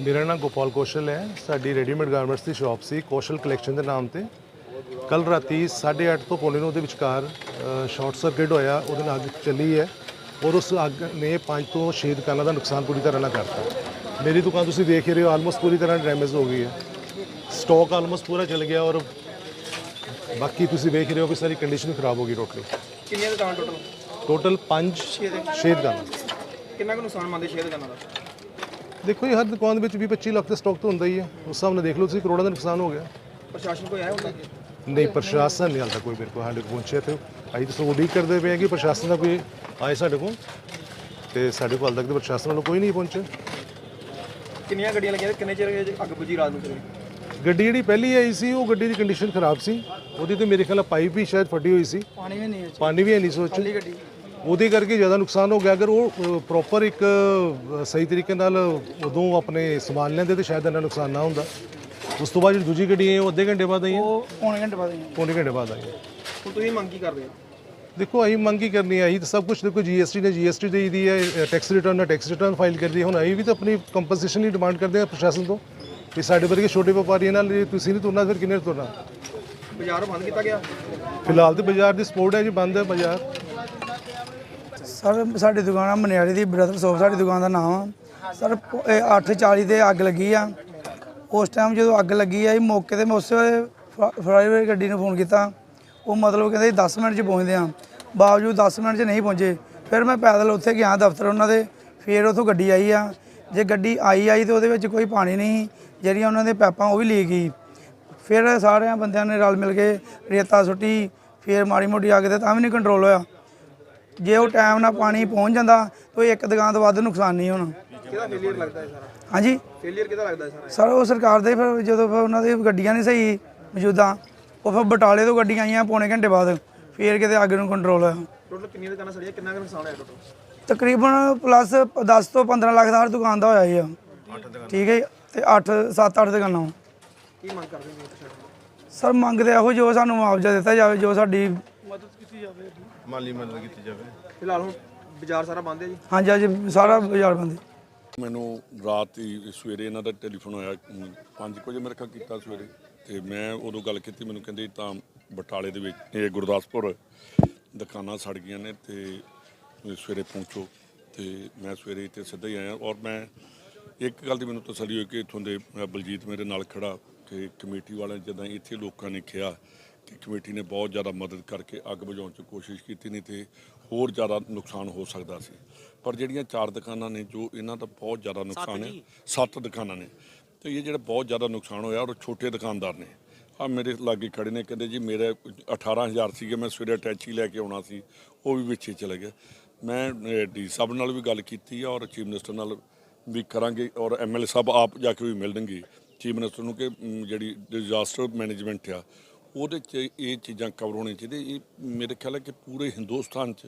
ਮੇਰਾ ਨਾਮ ਗੋਪਾਲ ਕੌਸ਼ਲ ਹੈ। ਸਾਡੀ ਰੈਡੀਮੇਡ ਗਾਰਮੈਂਟਸ ਦੀ ਸ਼ਾਪ ਸੀ ਕੌਸ਼ਲ ਕਲੈਕਸ਼ਨ ਦੇ ਨਾਮ ਤੇ। ਕੱਲ ਰਾਤੀ 8:30 ਤੋਂ ਪੌਣੇ ਨੌ ਦੇ ਵਿਚਕਾਰ ਸ਼ਾਰਟ ਸਰਕਟ ਹੋਇਆ ਉਹਦੇ ਨਾਲ ਅੱਗ ਚੱਲੀ ਹੈ। ਔਰ ਉਸ ਅੱਗ ਨੇ ਪੰਜ ਤੋਂ 6 ਦੁਕਾਨਾਂ ਦਾ ਨੁਕਸਾਨ ਪੂਰੀ ਤਰ੍ਹਾਂ ਨਾਲ ਕਰਤਾ। ਮੇਰੀ ਦੁਕਾਨ ਤੁਸੀਂ ਦੇਖ ਹੀ ਰਹੇ ਹੋ ਆਲਮੋਸਟ ਪੂਰੀ ਤਰ੍ਹਾਂ ਡੈਮੇਜ ਹੋ ਗਈ ਹੈ। ਸਟਾਕ ਆਲਮੋਸਟ ਪੂਰਾ ਚਲ ਗਿਆ ਔਰ ਬਾਕੀ ਤੁਸੀਂ ਵੇਖ ਰਹੇ ਹੋ ਕਿ ਸਾਰੀ ਕੰਡੀਸ਼ਨ ਖਰਾਬ ਹੋ ਗਈ ਟੋਟਲੀ ਕਿੰਨੀਆਂ ਦੁਕਾਨ ਟੋਟਲ ਟੋਟਲ 5 6 ਦੁਕਾਨਾਂ। ਕਿੰਨਾ ਕੁ ਨੁਕਸਾਨ ਮੰਨਦੇ ਸ਼ੇਅਰ ਦੁਕਾਨਾਂ ਦਾ? ਦੇਖੋ ਜੀ ਹਰ ਦੁਕਾਨ ਦੇ ਵਿੱਚ 20 25 ਲੱਖ ਦਾ ਸਟਾਕ ਤਾਂ ਹੁੰਦਾ ਹੀ ਹੈ। ਉਸ ਹਿਸਾਬ ਨਾਲ ਦੇਖ ਲਓ ਤੁਸੀਂ ਕਰੋੜਾਂ ਦਾ ਨੁਕਸਾਨ ਹੋ ਗਿਆ। ਪ੍ਰਸ਼ਾਸਨ ਕੋਈ ਆਇਆ ਹੁੰਦਾ ਨਹੀਂ ਪ੍ਰਸ਼ਾਸਨ ਨਹੀਂ ਹਾਲ ਤੱਕ ਕੋਈ ਮੇਰੇ ਕੋਲ ਸਾਡੇ ਕੋਲ ਪਹੁੰਚਿਆ ਤੇ ਅਸੀਂ ਤਾਂ ਸਗੋਂ ਉਡੀਕ ਕਰਦੇ ਪਏ ਹਾਂ ਕਿ ਪ੍ਰਸ਼ਾਸਨ ਦਾ ਕੋਈ ਆਏ ਸਾਡੇ ਕੋਲ। ਤੇ ਸਾਡੇ ਕੋਲ ਹਾਲ ਤੱਕ ਤਾਂ ਪ੍ਰਸ਼ਾਸਨ ਵੱਲੋਂ ਕੋਈ ਨਹੀਂ ਪਹੁੰਚਿਆ। ਕਿੰਨੀਆਂ ਗੱਡੀਆਂ ਲੱਗੀਆਂ ਤੇ ਕਿੰਨੇ ਚਿਰ ਅੱਗ ਬੁਝੀ ਰਾਤ ਨੂੰ ਕਰੀ ਗੱਡੀ ਜਿਹੜੀ ਪਹਿਲੀ ਆਈ ਸੀ ਉਹ ਗੱਡੀ ਦੀ ਕੰਡੀਸ਼ਨ ਖਰਾਬ ਸੀ। ਉਹਦੀ ਤੇ ਮੇਰੇ ਖਿਆਲ ਪਾਈਪ ਵੀ ਸ਼ਾਇਦ ਫਟੀ ਹੋਈ ਸੀ। ਪਾਣੀ ਵੀ ਨਹੀਂ ਪਾਣੀ ਵੀ ਹੈ ਨਹੀਂ ਸੋਚ ਗੱਡੀ। ਉਹਦੇ ਕਰਕੇ ਜ਼ਿਆਦਾ ਨੁਕਸਾਨ ਹੋ ਗਿਆ। ਅਗਰ ਉਹ ਪ੍ਰੋਪਰ ਇੱਕ ਸਹੀ ਤਰੀਕੇ ਨਾਲ ਉਦੋਂ ਆਪਣੇ ਸੰਭਾਲ ਲੈਂਦੇ ਤੇ ਸ਼ਾਇਦ ਇੰਨਾ ਨੁਕਸਾਨ ਨਾ ਹੁੰਦਾ। ਉਸ ਤੋਂ ਬਾਅਦ ਜਿਹੜੀ ਦੂਜੀ ਗੱਡੀ ਹੈ ਉਹ ਅੱਧੇ ਘੰਟੇ ਬਾਅਦ ਆਈ ਹੈ। ਉਹ ਪੌਣੇ ਘੰਟੇ ਬਾਅਦ ਆਈਆਂ ਪੌਣੇ ਘੰਟੇ ਬਾਅਦ ਆਈ ਹੈ। ਹੁਣ ਤੁਸੀਂ ਮੰਗ ਕੀ ਕਰਦੇ ਹੋ? ਦੇਖੋ ਅਸੀਂ ਮੰਗ ਕੀ ਕਰਨੀ ਹੈ। ਅਸੀਂ ਤਾਂ ਸਭ ਕੁਝ ਦੇਖੋ ਜੀਐਸਟੀ ਨੇ ਜੀਐਸਟੀ ਦੇ ਦੀ ਹੈ ਟੈਕਸ ਰਿਟਰਨ ਨੇ ਟੈਕਸ ਰਿਟਰਨ ਫਾਈਲ ਕਰਦੀ ਹੈ ਹੁਣ ਅਸੀਂ ਵੀ ਤਾਂ ਆਪਣੀ ਕੰਪਨਸੇਸ਼ਨ ਲਈ ਡਿਮਾਂਡ ਕਰਦੇ ਹਾਂ ਪ੍ਰਸ਼ਾਸਨ ਤੋਂ ਕਿ ਸਾਡੇ ਵਰਗੇ ਛੋਟੇ ਵਪਾਰੀਆਂ ਨਾਲ ਜੇ ਤੁਸੀਂ ਨਹੀਂ ਤੁਰਨਾ ਫਿਰ ਕਿੰਨੇ ਤੁਰਨਾ? ਬਾਜ਼ਾਰ ਬੰਦ ਕੀਤਾ ਗਿਆ? ਫਿਲਹਾਲ ਤੇ ਬਾਜ਼ਾਰ ਦੀ ਸਪੋਰਟ ਹੈ ਜੀ ਬੰਦ ਹੈ ਬਾਜ਼ਾਰ। ਸਰ, ਸਾਡੀ ਦੁਕਾਨ ਆ ਮਨਿਆਰੀ ਦੀ ਬ੍ਰਦਰ ਸ਼ੋਪ ਸਾਡੀ ਦੁਕਾਨ ਦਾ ਨਾਮ ਆ। ਸਰ 8:40 ਤੇ ਅੱਗ ਲੱਗੀ ਆ। ਉਸ ਟਾਈਮ ਜਦੋਂ ਅੱਗ ਲੱਗੀ ਆ ਇਹ ਮੌਕੇ ਤੇ ਮੈਂ ਉਸੇ ਵੇਲੇ ਫਰਾਈਵੇ ਗੱਡੀ ਨੂੰ ਫੋਨ ਕੀਤਾ। ਉਹ ਮਤਲਬ ਕਹਿੰਦੇ 10 ਮਿੰਟ 'ਚ ਪਹੁੰਚਦੇ ਆ। ਬਾਵਜੂਦ 10 ਮਿੰਟ 'ਚ ਨਹੀਂ ਪਹੁੰਚੇ। ਫਿਰ ਮੈਂ ਪੈਦਲ ਉੱਥੇ ਗਿਆ ਦਫ਼ਤਰ ਉਹਨਾਂ ਦੇ। ਫਿਰ ਉੱਥੋਂ ਗੱਡੀ ਆਈ ਆ। ਜੇ ਗੱਡੀ ਆਈ ਆਈ ਤੇ ਉਹਦੇ ਵਿੱਚ ਕੋਈ ਪਾਣੀ ਨਹੀਂ ਜਿਹੜੀਆਂ ਉਹਨਾਂ ਦੇ ਪਾਈਪਾਂ ਉਹ ਵੀ ਲੀਕ ਗਈ ਫਿਰ ਸਾਰਿਆਂ ਬੰਦਿਆਂ ਨੇ ਰਲ ਮਿਲ ਕੇ ਰੇਤਾ ਸੁੱਟੀ। ਫਿਰ ਮਾੜੀ ਮੋਟੀ ਅੱਗ ਤੇ ਤਾਂ ਵੀ ਨਹੀਂ ਕੰਟਰੋਲ ਹੋਇਆ। ਜੇ ਉਹ ਟਾਈਮ ਨਾਲ ਪਾਣੀ ਪਹੁੰਚ ਜਾਂਦਾ ਤਾਂ ਇੱਕ ਦੁਕਾਨ ਤੋਂ ਵੱਧ ਨੁਕਸਾਨ ਨਹੀਂ ਹੋਣਾ। ਕਿਹਦਾ ਫੇਲਿਅਰ ਲੱਗਦਾ ਹੈ ਸਾਰਾ? ਹਾਂਜੀ? ਫੇਲਿਅਰ ਕਿਹਦਾ ਲੱਗਦਾ ਹੈ ਸਾਰਾ? ਸਰ ਉਹ ਸਰਕਾਰ ਦੇ ਫਿਰ ਜਦੋਂ ਫਿਰ ਉਹਨਾਂ ਦੀ ਗੱਡੀਆਂ ਨਹੀਂ ਸਹੀ ਮੌਜੂਦਾ ਉਹ ਫਿਰ ਬਟਾਲੇ ਤੋਂ ਗੱਡੀਆਂ ਆਈਆਂ ਪੌਣੇ ਘੰਟੇ ਬਾਅਦ ਫਿਰ ਕਿਤੇ ਅੱਗ ਨੂੰ ਕੰਟਰੋਲ ਹੋਇਆ ਟੋਟਲ ਕਿੰਨੀਆਂ ਦੁਕਾਨਾਂ ਸੜੀਆਂ ਕਿੰਨਾ ਕੁ ਨੁਕਸਾਨ ਹੋਇਆ ਟੋਟਲ ਤਕਰੀਬਨ ਪਲੱਸ 10 ਤੋਂ 15 ਲੱਖ ਦਾ ਹਰ ਦੁਕਾਨ ਦਾ ਹੋਇਆ ਹੀ ਆ ਠੀਕ ਹੈ। ਤੇ 8 7 8 ਦੁਕਾਨਾਂ। ਕੀ ਮੰਗ ਕਰਦੇ ਤੋਂ? ਸਰ ਮੰਗਦੇ ਇਹੋ ਜੋ ਸਾਨੂੰ ਮੁਆਵਜ਼ਾ ਦਿੱਤਾ ਜਾਵੇ ਜੋ ਸਾਡੀ ਫਿਲਹਾਲ ਹੁਣ ਬਾਜ਼ਾਰ ਸਾਰਾ ਬੰਦ ਹੈ ਜੀ? ਹਾਂਜੀ ਹਾਂਜੀ ਸਾਰਾ ਬਾਜ਼ਾਰ ਬੰਦ ਹੈ। ਮੈਨੂੰ ਰਾਤ ਹੀ ਸਵੇਰੇ ਇਹਨਾਂ ਦਾ ਟੈਲੀਫੋਨ ਆਇਆ 5 ਵਜੇ ਮੇਰੇ ਖਿਆਲ ਕੀਤਾ ਸਵੇਰੇ। ਤੇ ਮੈਂ ਉਦੋਂ ਗੱਲ ਕੀਤੀ ਮੈਨੂੰ ਕਹਿੰਦੇ ਤਾਂ ਬਟਾਲੇ ਦੇ ਵਿੱਚ ਇਹ ਗੁਰਦਾਸਪੁਰ ਦੁਕਾਨਾਂ ਸੜ ਗਈਆਂ ਨੇ ਤੇ ਸਵੇਰੇ ਪਹੁੰਚੋ। ਤੇ ਮੈਂ ਸਵੇਰੇ ਇੱਥੇ ਸਿੱਧਾ ਹੀ ਆਇਆ ਔਰ ਮੈਂ ਇੱਕ ਗੱਲ ਦੀ ਮੈਨੂੰ ਤਸੱਲੀ ਹੋਈ ਕਿ ਇੱਥੋਂ ਦੇ ਬਲਜੀਤ ਮੇਰੇ ਨਾਲ ਖੜਾ ਤੇ ਕਮੇਟੀ ਵਾਲਿਆਂ ਜਦੋਂ ਇੱਥੇ ਲੋਕਾਂ ਨੇ ਕਿਹਾ ਕਿ ਕਮੇਟੀ ਨੇ ਬਹੁਤ ਜ਼ਿਆਦਾ ਮਦਦ ਕਰਕੇ ਅੱਗ ਬੁਝਾਉਣ 'ਚ ਕੋਸ਼ਿਸ਼ ਕੀਤੀ ਨਹੀਂ ਤੇ ਹੋਰ ਜ਼ਿਆਦਾ ਨੁਕਸਾਨ ਹੋ ਸਕਦਾ ਸੀ। ਪਰ ਜਿਹੜੀਆਂ ਚਾਰ ਦੁਕਾਨਾਂ ਨੇ ਜੋ ਇਹਨਾਂ ਦਾ ਬਹੁਤ ਜ਼ਿਆਦਾ ਨੁਕਸਾਨ ਹੈ ਸੱਤ ਦੁਕਾਨਾਂ ਨੇ। ਤੇ ਇਹ ਜਿਹੜਾ ਬਹੁਤ ਜ਼ਿਆਦਾ ਨੁਕਸਾਨ ਹੋਇਆ ਔਰ ਛੋਟੇ ਦੁਕਾਨਦਾਰ ਨੇ। ਆ ਮੇਰੇ ਲਾਗੇ ਖੜੇ ਨੇ ਕਹਿੰਦੇ ਜੀ ਮੇਰੇ 18000 ਸੀਗੇ ਮੈਂ ਸਵੇਰੇ ਅਟੈਚੀ ਲੈ ਕੇ ਆਉਣਾ ਸੀ ਉਹ ਵੀ ਵਿੱਚੇ ਚਲੇ ਗਿਆ ਮੈਂ ਡੀ ਸਾਹਿਬ ਨਾਲ ਵੀ ਗੱਲ ਕੀਤੀ ਆ ਔਰ ਚੀਫ ਮਿਨਿਸਟਰ ਨਾਲ ਵੀ ਕਰਾਂਗੇ ਔਰ ਐਮਐਲਏ ਸਾਹਿਬ ਆਪ ਜਾ ਕੇ ਵੀ ਮਿਲਣਗੇ। ਚੀਫ ਮਿਨਿਸਟਰ ਨੂੰ ਕਿ ਜਿਹੜੀ ਡਿਜ਼ਾਸਟਰ ਮੈਨੇਜਮੈਂਟ ਆ ਉਹਦੇ 'ਚ ਇਹ ਚੀਜ਼ਾਂ ਕਵਰ ਹੋਣੀਆਂ ਚਾਹੀਦੀਆਂ। ਇਹ ਮੇਰੇ ਖਿਆਲ ਹੈ ਕਿ ਪੂਰੇ ਹਿੰਦੁਸਤਾਨ 'ਚ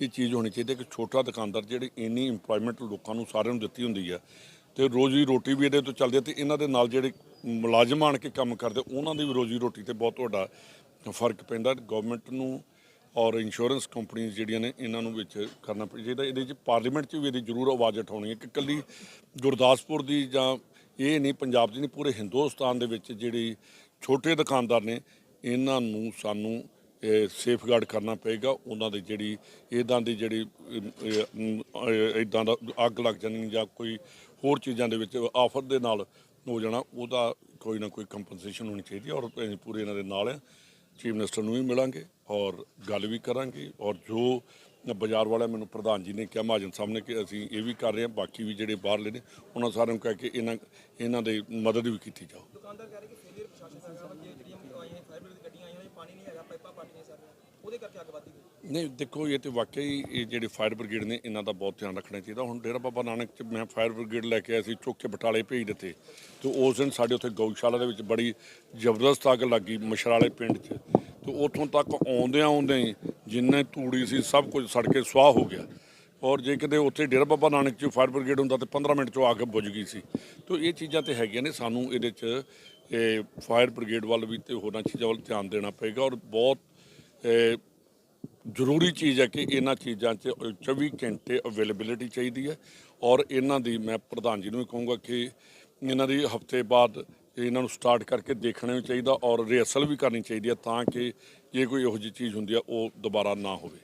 ਇਹ ਚੀਜ਼ ਹੋਣੀ ਚਾਹੀਦੀ ਹੈ ਕਿ ਛੋਟਾ ਦੁਕਾਨਦਾਰ ਜਿਹੜੇ ਇੰਨੀ ਇੰਪਲੋਇਮੈਂਟ ਲੋਕਾਂ ਨੂੰ ਸਾਰਿਆਂ ਨੂੰ ਦਿੱਤੀ ਹੁੰਦੀ ਆ ਤੇ ਰੋਜ਼ੀ ਰੋਟੀ ਵੀ ਇਹਦੇ ਤੋਂ ਚੱਲਦੀ ਹੈ ਤੇ ਇਹਨਾਂ ਦੇ ਨਾਲ ਜਿਹੜੇ ਮੁਲਾਜ਼ਮ ਆਣ ਕੇ ਕੰਮ ਕਰਦੇ, ਉਹਨਾਂ ਦੀ ਵੀ ਰੋਜ਼ੀ ਰੋਟੀ ਤੇ ਬਹੁਤ ਵੱਡਾ ਫ਼ਰਕ ਪੈਂਦਾ। ਗਵਰਨਮੈਂਟ ਨੂੰ ਔਰ ਇੰਸ਼ੋਰੈਂਸ ਕੰਪਨੀਆਂ ਜਿਹੜੀਆਂ ਨੇ, ਇਹਨਾਂ ਨੂੰ ਵਿੱਚ ਕਰਨਾ ਚਾਹੀਦਾ। ਇਹਦੇ 'ਚ ਪਾਰਲੀਮੈਂਟ 'ਚ ਵੀ ਇਹਦੀ ਜ਼ਰੂਰ ਆਵਾਜ਼ ਉਠਾਉਣੀ ਹੈ ਕਿ ਕੱਲੀ ਗੁਰਦਾਸਪੁਰ ਦੀ ਜਾਂ ਇਹ ਨਹੀਂ, ਪੰਜਾਬ ਦੀ ਨਹੀਂ, ਪੂਰੇ ਹਿੰਦੁਸਤਾਨ ਦੇ ਵਿੱਚ ਜਿਹੜੀ ਛੋਟੇ ਦੁਕਾਨਦਾਰ ਨੇ, ਇਹਨਾਂ ਨੂੰ ਸਾਨੂੰ ਸੇਫਗਾਰਡ ਕਰਨਾ ਪਏਗਾ। ਉਹਨਾਂ ਦੀ ਜਿਹੜੀ ਇਦਾਂ ਦੀ ਜਿਹੜੀ ਇਦਾਂ ਦਾ ਅੱਗ ਲੱਗ ਜਾਣੀ ਜਾਂ ਕੋਈ ਹੋਰ ਚੀਜ਼ਾਂ ਦੇ ਵਿੱਚ ਆਫਰ ਦੇ ਨਾਲ ਹੋ ਜਾਣਾ, ਉਹਦਾ ਕੋਈ ਨਾ ਕੋਈ ਕੰਪਨਸੇਸ਼ਨ ਹੋਣੀ ਚਾਹੀਦੀ ਹੈ ਔਰ ਪੂਰੇ ਇਹਨਾਂ ਦੇ ਨਾਲ ਹਾਂ। ਚੀਫ ਮਿਨਿਸਟਰ ਨੂੰ ਵੀ ਮਿਲਾਂਗੇ ਔਰ ਗੱਲ ਵੀ ਕਰਾਂਗੇ ਔਰ ਜੋ ਬਾਜ਼ਾਰ ਵਾਲਾ ਮੈਨੂੰ ਪ੍ਰਧਾਨ ਜੀ ਨੇ ਕਿਹਾ, ਮਹਾਜਨ ਸਾਹਿਬ ਨੇ ਕਿ ਅਸੀਂ ਇਹ ਵੀ ਕਰ ਰਹੇ ਹਾਂ, ਬਾਕੀ ਵੀ ਜਿਹੜੇ ਬਾਹਰਲੇ ਨੇ, ਉਹਨਾਂ ਸਾਰਿਆਂ ਨੂੰ ਕਹਿ ਕੇ ਇਹਨਾਂ ਇਹਨਾਂ ਦੇ ਮਦਦ ਵੀ ਕੀਤੀ ਜਾਓ ਦੁਕਾਨਦਾਰ ਕਹਿ ਰਹੇ ਕਿ ਨਹੀਂ, ਦੇਖੋ, ਇਹ ਤੇ ਵਾਕਈ ਇਹ ਜਿਹੜੇ ਫਾਇਰ ਬ੍ਰਿਗੇਡ ਨੇ, ਇਹਨਾਂ ਦਾ ਬਹੁਤ ਧਿਆਨ ਰੱਖਣਾ ਚਾਹੀਦਾ। ਹੁਣ ਡੇਰਾ ਬਾਬਾ ਨਾਨਕ ਚ ਮੈਂ ਫਾਇਰ ਬ੍ਰਿਗੇਡ ਲੈ ਕੇ ਆਇਆ ਸੀ, ਚੁੱਕ ਕੇ ਬਟਾਲੇ ਭੇਜ ਦਿੱਤੇ। ਤੇ ਉਸ ਦਿਨ ਸਾਡੇ ਉੱਥੇ ਗਊਸ਼ਾਲਾ ਦੇ ਵਿੱਚ ਬੜੀ ਜ਼ਬਰਦਸਤ ਅੱਗ ਲੱਗੀ ਮਸ਼ਰਾਲੇ ਪਿੰਡ 'ਚ। ਤੇ ਉੱਥੋਂ ਤੱਕ ਆਉਂਦਿਆਂ ਆਉਂਦਿਆਂ ਹੀ ਜਿੰਨੇ ਧੂੜੀ ਸੀ, ਸਭ ਕੁਝ ਸੜ ਕੇ ਸੁਆਹ ਹੋ ਗਿਆ। ਔਰ ਜੇ ਕਿਤੇ ਉੱਥੇ ਡੇਰਾ ਬਾਬਾ ਨਾਨਕ ਚ ਫਾਇਰ ਬ੍ਰਿਗੇਡ ਹੁੰਦਾ ਤੇ 15 ਮਿੰਟ 'ਚੋਂ ਅੱਗ ਬੁਝ ਗਈ ਸੀ। ਤੋਂ ਇਹ ਚੀਜ਼ਾਂ ਤੇ ਹੈਗੀਆਂ ਨੇ ਸਾਨੂੰ ਇਹਦੇ 'ਚ ਇਹ ਫਾਇਰ ਬ੍ਰਿਗੇਡ ਵੱਲ ਵੀ ਤੇ ਹੋਰਾਂ ਚੀਜ਼ਾਂ ਵੱਲ ਧਿਆਨ ਦੇਣਾ ਪਏਗਾ ਔਰ ਬਹੁਤ ਜ਼ਰੂਰੀ ਚੀਜ਼ ਹੈ ਕਿ ਇਹਨਾਂ ਚੀਜ਼ਾਂ 'ਚ 24 ਘੰਟੇ ਅਵੇਲੇਬਿਲਿਟੀ ਚਾਹੀਦੀ ਹੈ ਔਰ ਇਹਨਾਂ ਦੀ ਮੈਂ ਪ੍ਰਧਾਨ ਜੀ ਨੂੰ ਵੀ ਕਹੂੰਗਾ ਕਿ ਇਹਨਾਂ ਦੀ ਹਫ਼ਤੇ ਬਾਅਦ ਇਹਨਾਂ ਨੂੰ ਸਟਾਰਟ ਕਰਕੇ ਦੇਖਣਾ ਵੀ ਚਾਹੀਦਾ ਔਰ ਰਿਹਰਸਲ ਵੀ ਕਰਨੀ ਚਾਹੀਦੀ ਹੈ ਤਾਂ ਕਿ ਜੇ ਕੋਈ ਇਹੋ ਜਿਹੀ ਚੀਜ਼ ਹੁੰਦੀ ਹੈ ਉਹ ਦੁਬਾਰਾ ਨਾ ਹੋਵੇ।